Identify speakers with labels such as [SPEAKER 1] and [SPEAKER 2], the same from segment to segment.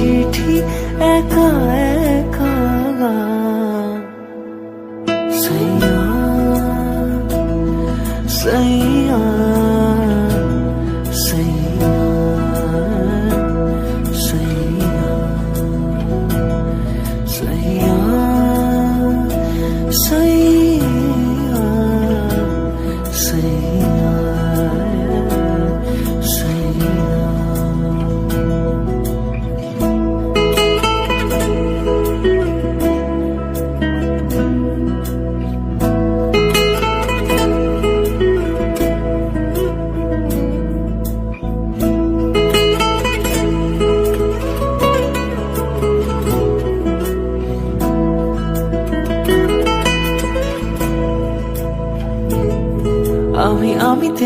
[SPEAKER 1] চিঠি একা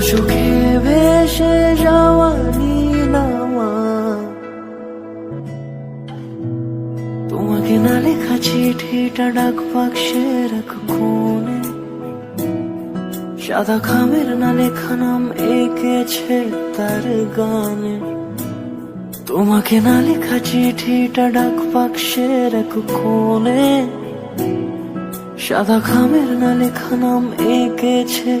[SPEAKER 1] চোখে ভেসে যাওয়া নীলামা তোমাকে না লেখা চিঠিটা ডাক বাক্সের এক কোণে সাদা খামের না লেখা নাম এঁকেছে তার গানে। তোমাকে না লেখা চিঠিটা ডাক বাক্সের এক কোণে সাদা খামের না লেখা নাম এঁকেছে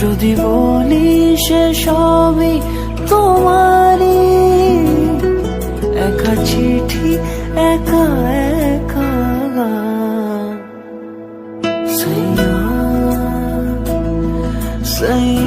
[SPEAKER 1] যদি বলি সে সবই তোমারই। একা চিঠি একা একা সাইয়া সাইয়া সাইয়া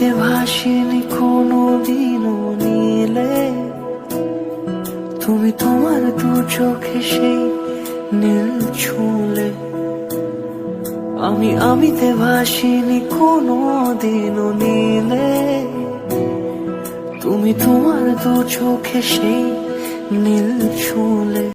[SPEAKER 1] আমিতে ভাসিনি কোনো দিনও নীলে। তুমি তোমার দু চোখে সেই নীল ছুলে। আমি আমিতে ভাসিনি কোনো দিনও নীলে। তুমি তোমার দু চোখে সেই নীল ছুলে।